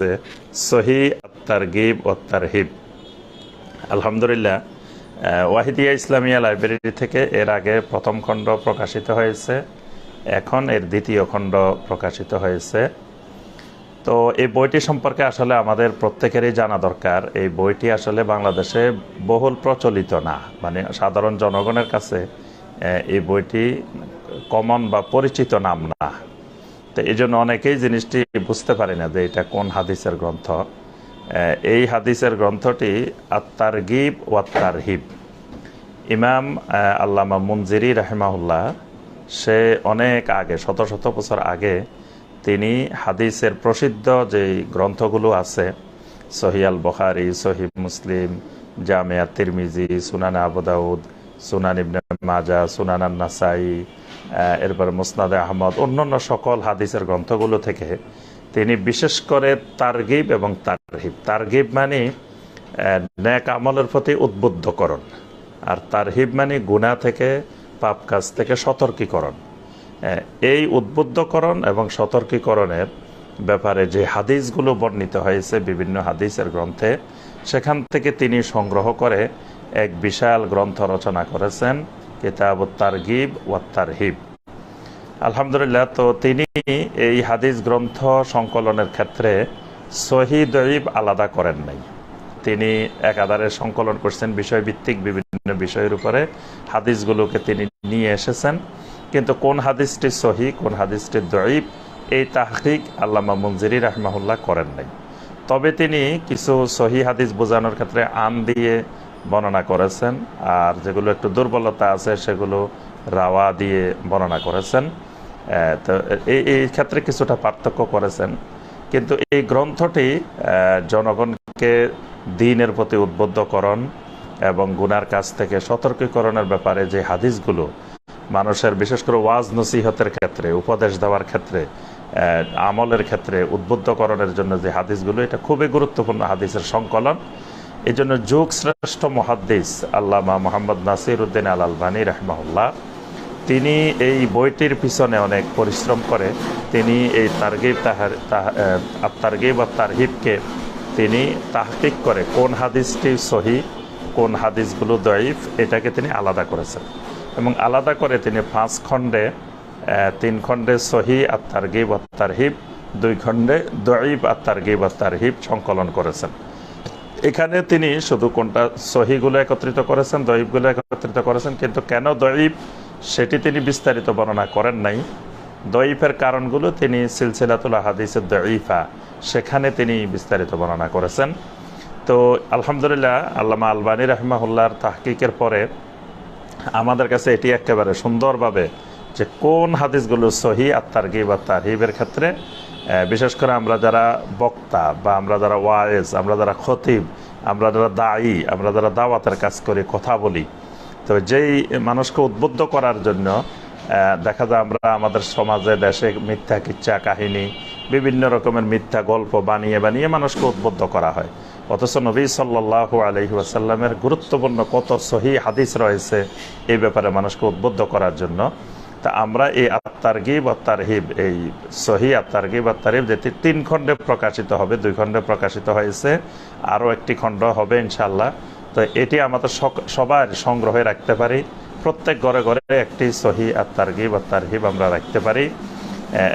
হচ্ছে সহি তারগিব ও তারহিব আলহামদুলিল্লাহ ওয়াহিদিয়া ইসলামিয়া লাইব্রেরি থেকে এর আগে প্রথম খণ্ড প্রকাশিত হয়েছে। এখন এর দ্বিতীয় খণ্ড প্রকাশিত হয়েছে। তো এই বইটি সম্পর্কে আসলে আমাদের প্রত্যেকেরই জানা দরকার। এই বইটি আসলে বাংলাদেশে বহুল প্রচলিত না। মানে সাধারণ জনগণের কাছে এই বইটি কমন বা পরিচিত নাম না। তো এই জন্য অনেকেই জিনিসটি বুঝতে পারে না যে এটা কোন হাদিসের গ্রন্থ। এই হাদিসের গ্রন্থটি আত্মার গিব ওয়াত্তার হিব ইমাম আল্লামা মুনজিরি রাহেমাহুল্লাহ, সে অনেক আগে, শত শত বছর আগে তিনি হাদিসের প্রসিদ্ধ যে গ্রন্থগুলো আছে সহিয়াল বখারি, সহি মুসলিম, জামিয়া তিরমিজি, সুনান আবুদাউদ সুনান ইবনে মাজা সুনান নাসাই এরপর মুসনাদে আহমদ, অন্যান্য সকল হাদিসের গ্রন্থগুলো থেকে তিনি বিশেষ করে তারগিব এবং তারহিব। তারগিব মানে ন্যাক আমলের প্রতি উদ্বুদ্ধকরণ। আর তারহিব মানে গুণা থেকে, পাপ কাজ থেকে সতর্কীকরণ। এই উদ্বুদ্ধকরণ এবং সতর্কীকরণের ব্যাপারে যে হাদিসগুলো বর্ণিত হয়েছে বিভিন্ন হাদিসের গ্রন্থে, সেখান থেকে তিনি সংগ্রহ করে এক বিশাল গ্রন্থ রচনা করেছেন কিতাব তারগিব ওয়াত তারহিব। আলহামদুলিল্লাহ, তো তিনি এই হাদিস গ্রন্থ সংকলনের ক্ষেত্রে সহি দইব আলাদা করেন নাই। তিনি একাধারে সংকলন করছেন বিষয়ভিত্তিক বিভিন্ন বিষয়ের উপরে। হাদিসগুলোকে তিনি নিয়ে এসেছেন। কিন্তু কোন হাদিসটি সহি, কোন হাদিসটি দইব এই তাহকিক আল্লামা মঞ্জিরি রাহমাহুল্লাহ করেন নাই। তবে তিনি কিছু সহি হাদিস বোঝানোর ক্ষেত্রে আন দিয়ে বর্ণনা করেছেন, আর যেগুলো একটু দুর্বলতা আছে সেগুলো রাওয়া দিয়ে বর্ণনা করেছেন। তো এই ক্ষেত্রে কিছুটা পার্থক্য করেছেন। কিন্তু এই গ্রন্থটি জনগণকে দিনের প্রতি উদ্বুদ্ধকরণ এবং গুনার কাছ থেকে সতর্কীকরণের ব্যাপারে যে হাদিসগুলো, মানুষের বিশেষ করে ওয়াজ নসিহতের ক্ষেত্রে, উপদেশ দেওয়ার ক্ষেত্রে আমলের ক্ষেত্রে উদ্বুদ্ধকরণের জন্য যে হাদিসগুলো, এটা খুবই গুরুত্বপূর্ণ হাদিসের সংকলন। এই জন্য যুগ শ্রেষ্ঠ মহাদ্দিস আল্লামা মোহাম্মদ নাসির উদ্দিন আল আলবানী রহমাউল্লাহ তিনি এই বইটির পিছনে অনেক পরিশ্রম করে, তিনি এই তারগিব তাহার তারগিব আর তারহিবকে তিনি তাহকিক করে, কোন হাদিসটি সহি, কোন হাদিসগুলো দয়ীফ, এটাকে তিনি আলাদা করেছেন। এবং আলাদা করে তিনি পাঁচ খণ্ডে তিন খণ্ডে সহি আর তারগিব আর তারহিব, দুই খণ্ডে দয়ীব আর তারগিব আর তারহিব সংকলন করেছেন। এখানে তিনি শুধু কোনটা সহিগুলো একত্রিত করেছেন দয়ীবগুলো একত্রিত করেছেন, কিন্তু কেন দয়ীব সেটি তিনি বিস্তারিত বর্ণনা করেন নাই। দয়ীফের কারণগুলো তিনি সিলসিলাতুল হাদিসের দয়ীফা, সেখানে তিনি বিস্তারিত বর্ণনা করেছেন। তো আলহামদুলিল্লাহ, আল্লামা আলবানী রহমাহুল্লাহর তাহকিকের পরে আমাদের কাছে এটি একেবারে সুন্দরভাবে যে কোন হাদিসগুলো সহি আর তারগিব আর তারহিবের ক্ষেত্রে বিশেষ করে আমরা যারা বক্তা বা আমরা যারা ওয়ায়েজ আমরা যারা খতিব, আমরা যারা দায়ী, আমরা যারা দাওয়াতের কাজ করি, কথা বলি তো যেই মানুষকে উদ্বুদ্ধ করার জন্য দেখা যায় আমরা আমাদের সমাজে, দেশে মিথ্যা কিচ্ছা, কাহিনী, বিভিন্ন রকমের মিথ্যা গল্প বানিয়ে বানিয়ে মানুষকে উদ্বুদ্ধ করা হয়। অথচ নবী সাল্লাহ আলহি ওয়াসাল্লামের গুরুত্বপূর্ণ কত সহি হাদিস রয়েছে এই ব্যাপারে মানুষকে উদ্বুদ্ধ করার জন্য। তা আমরা এই আত্মারগিব, আত্মারহিব, এই সহি আত্মারগিব আত্মারিব যেটি তিন খণ্ডে প্রকাশিত হবে, দুই খণ্ডে প্রকাশিত হয়েছে। আরও একটি খণ্ড হবে ইনশাল্লাহ তো এটি আমাদের সবার সংগ্রহে রাখতে পারি। প্রত্যেক ঘরে ঘরে একটি সহি আত্মারগিব আত্মারহিব আমরা রাখতে পারি।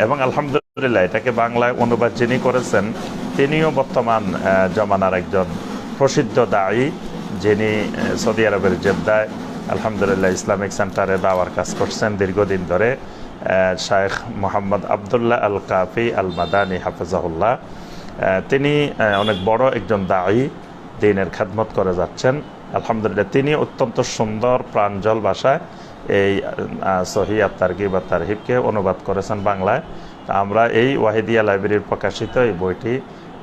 এবং আলহামদুলিল্লাহ এটাকে বাংলায় অনুবাদ যিনি করেছেন, তিনিও বর্তমান জমানার একজন প্রসিদ্ধ দায়ী, যিনি সৌদি আরবের জেদ্দায় আলহামদুলিল্লাহ ইসলামিক সেন্টারে দাওয়ার কাজ করছেন দীর্ঘদিন ধরে শায়েখ মোহাম্মদ আবদুল্লাহ আল কাফি আল মাদানী হাফেজাহুল্লাহ তিনি অনেক বড় একজন দায়ী। দিনের খেদমত করে যাচ্ছেন। আলহামদুলিল্লাহ, তিনি অত্যন্ত সুন্দর প্রাঞ্জল ভাষায় এই সহি আত্মারগি বা তারহিবকে অনুবাদ করেছেন বাংলায়। আমরা এই ওয়াহিদিয়া লাইব্রেরির প্রকাশিত এই বইটি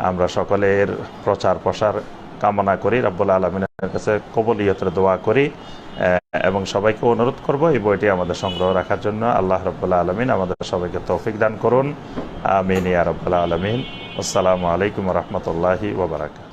আমরা সকলের প্রচার প্রসার কামনা করি, রাব্বুল আলমিনের কাছে কবলিয়তের দোয়া করি এবং সবাইকে অনুরোধ করব এই বইটি আমাদের সংগ্রহ রাখার জন্য। আল্লাহ রব্বুল্লাহ আলমিন আমাদের সবাইকে তৌফিক দান করুন। আমিন ইয়া রব্বুল্লাহ আলমিন। আসসালামু আলাইকুম রহমতুল্লাহি ওবরাকাত